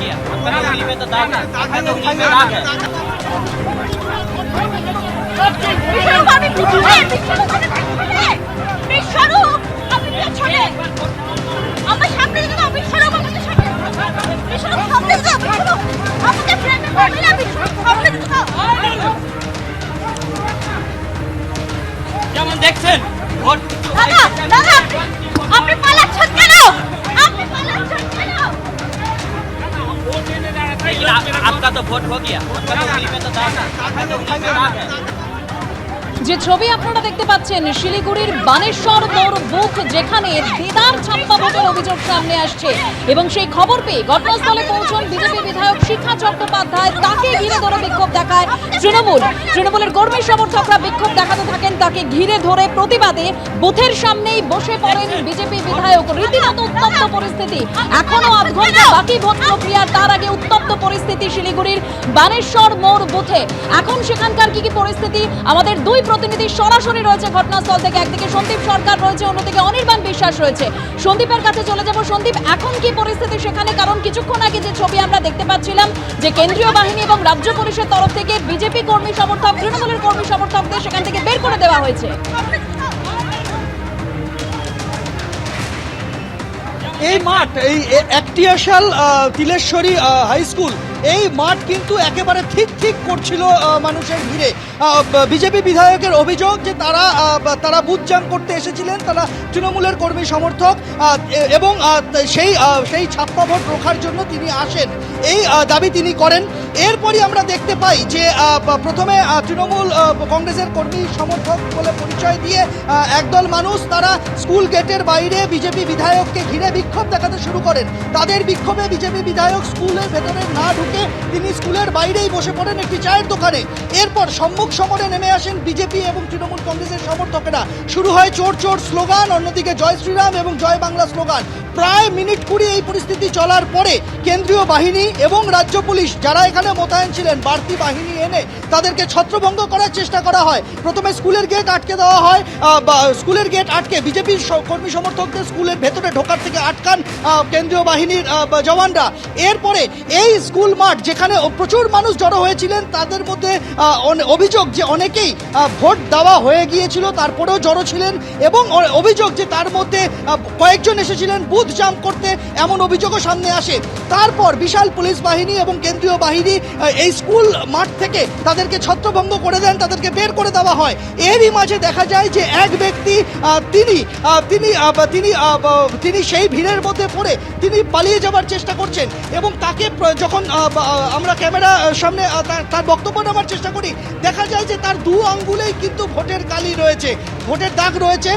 गया आपका तो उंगली में तो दाग है आपका तो उंगली में दाग है বিশ্বরূপ আমি পিছনে বিশ্বরূপ আমি পিছনে বিশ্বরূপ আমি পিছনে আমার সামনে দিকে দাও বিশ্বরূপ আমাকে সামনে বিশ্বরূপ সামনে দিকে দাও বিশ্বরূপ আমাকে ফ্রেন্ড করবি না বিশ্বরূপ সামনে দিকে দাও যেমন দেখছেন ভোট দাদা দাদা আপনি পালাচ্ছেন কেন আপনি পালাচ্ছেন কেন लेकिन आप- आपका तो वोट हो गया आपका तो उंगली में तो दाग है आपका तो उंगली में दाग है যে ছবি আপনারা দেখতে পাচ্ছেন শিলিগুড়ির বানেশ্বর মোড় বুথ যেখানে দেদার ছাপ্পা ভোটের অভিযোগ সামনে আসছে এবং সেই খবর পেয়ে ঘটনাস্থলে পৌঁছন বিজেপি বিধায়ক শিখা চট্টোপাধ্যায় তাকে ঘিরে ধরে দেখায় তৃণমূল। তৃণমূলের কর্মী সমর্থকরা বিক্ষোভ দেখাতে থাকেন, তাকে ঘিরে ধরে প্রতিবাদে বুথের সামনেই বসে পড়েন বিজেপি বিধায়ক রীতিমতো উত্তপ্ত পরিস্থিতি। এখনও আধ ঘণ্টা বাকি ভোট প্রক্রিয়া, তার আগে উত্তপ্ত পরিস্থিতি শিলিগুড়ির বানেশ্বর মোড় বুথে। এখন সেখানকার কি কি পরিস্থিতি? আমাদের দুই প্রতিনিধি সরাসরি রয়েছে ঘটনাস্থল থেকে, একদিকে সন্দীপ সরকার রয়েছে, অন্যদিকে অনির্বাণ বিশ্বাস রয়েছে। সন্দীপের কাছে চলে যাব। সন্দীপ, এখন কি পরিস্থিতি সেখানে? কারণ কিছুক্ষণ আগে যে ছবি আমরা দেখতে পাচ্ছিলাম, যে কেন্দ্রীয় বাহিনী এবং রাজ্য পুলিশের তরফ থেকে বিজেপি কর্মী সমর্থক, তৃণমূলের কর্মী সমর্থকদের সেখান থেকে বের করে দেওয়া হয়েছে। এই মাঠ, এই একটিয়াশাল তিলেশ্বরী হাই স্কুল এই মাঠ কিন্তু একেবারে ঠিক ঠিক করছিল মানুষের ভিড়ে। বিজেপি বিধায়কের অভিযোগ যে তারা তারা বুথ জ্যাম করতে এসেছিলেন, তারা তৃণমূলের কর্মী সমর্থক এবং সেই সেই ছাপ্পা ভোট রোখার জন্য তিনি আসেন। এই দাবি তিনি করেন। এরপরই আমরা দেখতে পাই যে প্রথমে তৃণমূল কংগ্রেসের কর্মী সমর্থক বলে পরিচয় দিয়ে একদল মানুষ তারা স্কুল গেটের বাইরে বিজেপি বিধায়ককে ঘিরে বিক্ষোভ দেখাতে শুরু করেন। তাদের বিক্ষোভে বিজেপি বিধায়ক স্কুলের ভেতরে না ঢুকে তিনি স্কুলের বাইরেই বসে পড়েন একটি চায়ের দোকানে। এরপর সম্মুখ সমরে নেমে আসেন বিজেপি এবং তৃণমূল কংগ্রেসের সমর্থকেরা। শুরু হয় চোর চোর স্লোগান, অন্যদিকে জয় শ্রীরাম এবং জয় বাংলা স্লোগান। প্রায় মিনিট কুড়ি এই পরিস্থিতি চলার পরে কেন্দ্রীয় বাহিনী এবং রাজ্য পুলিশ যারা এখানে মোতায়েন ছিলেন, বাড়তি বাহিনী এনে তাদেরকে ছত্রভঙ্গ করার চেষ্টা করা হয়। প্রথমে স্কুলের গেট আটকে দেওয়া হয় স্কুলের গেট আটকে বিজেপির কর্মী সমর্থকদের স্কুলের ভেতরে ঢোকার থেকে আটকান কেন্দ্রীয় বাহিনীর জওয়ানরা। এরপরে এই স্কুল মাঠ যেখানে প্রচুর মানুষ জড়ো হয়েছিলেন, তাদের মধ্যে অভিযোগ যে অনেকেই ভোট দেওয়া হয়ে গিয়েছিল, তারপরেও জড়ো ছিলেন এবং অভিযোগ যে তার মধ্যে কয়েকজন এসেছিলেন, বুথ জাম করতে এমন অভিযোগও সামনে আসে। তারপর বিশাল পুলিশ বাহিনী এবং কেন্দ্রীয় বাহিনী এই স্কুল মাঠ থেকে তাদেরকে ছত্রভঙ্গ করে দেন, তাদেরকে বের করে দেওয়া হয়। এরই মাঝে দেখা যায় যে এক ব্যক্তি তিনি তিনি তিনি তিনি সেই ভিড়ের মধ্যে পড়ে তিনি পালিয়ে যাওয়ার চেষ্টা করছেন এবং তাকে যখন আমরা ক্যামেরা সামনে তার- বক্তব্য নেওয়ার চেষ্টা করি, দেখা যায় যে তার দু আঙ্গুলেই কিন্তু ভোটের কালি রয়েছে, ভোটের দাগ রয়েছে।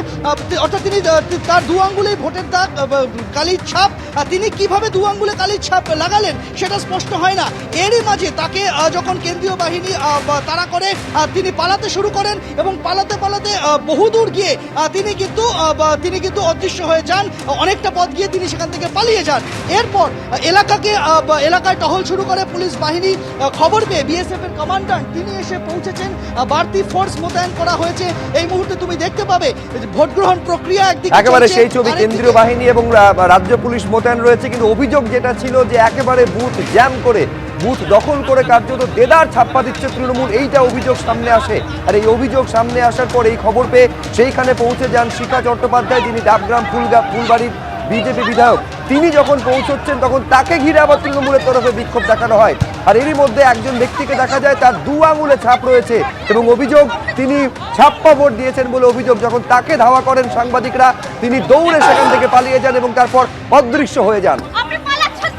অর্থাৎ তিনি তার দু আঙ্গুলেই ভোটের দাগ কালির ছাপ তিনি কীভাবে দু আঙ্গুলে কালির ছাপ লাগালেন সেটা স্পষ্ট হয় না। এরই মাঝে তাকে যখন কেন্দ্রীয় বাহিনী তাড়া করে তিনি পালাতে শুরু করেন এবং পালাতে পালাতে বহুদূর গিয়ে তিনি কিন্তু তিনি কিন্তু অদৃশ্য হয়ে যান অনেকটা পথ গিয়ে তিনি সেখান থেকে পালিয়ে যান। এরপর এলাকাকে এলাকায় টহল শুরু করে পুলিশ বাহিনী খবর পেয়ে বিএসএফ এর কমান্ডান্ট তিনি এসে পৌঁছেছেন বাড়তি ফোর্স মোতায়েন করা হয়েছে। এই মুহূর্তে তুমি দেখতে পাবে ভোট গ্রহণ প্রক্রিয়া একদিকে একেবারে সেই ছবি কেন্দ্রীয় বাহিনী এবং রাজ্য পুলিশ মোতায়েন রয়েছে, কিন্তু অভিযোগ যেটা ছিল যে একেবারে বুথ জ্যাম করে, বুথ দখল করে কার্যত দেদার ছাপ্পা দিচ্ছে তৃণমূল, এইটা অভিযোগ সামনে আসে। আর এই অভিযোগ সামনে আসার পর এই খবর পেয়ে সেইখানে পৌঁছে যান শিখা চট্টোপাধ্যায়, যিনি ডাবগ্রাম ফুলগা ফুলবাড়ির বিজেপি বিধায়ক। তিনি যখন পৌঁছচ্ছেন, তখন তাকে ঘিরে আবার তৃণমূলের তরফে বিক্ষোভ দেখানো হয়। আর এরই মধ্যে একজন ব্যক্তিকে দেখা যায়, তার দু আঙুলে ছাপ রয়েছে এবং অভিযোগ, তিনি ছাপ্পা ভোট দিয়েছেন বলে অভিযোগ, যখন তাকে ধাওয়া করেন সাংবাদিকরা, তিনি দৌড়ে সেখান থেকে পালিয়ে যান এবং তারপর অদৃশ্য হয়ে যান। আপনি পালাচ্ছেন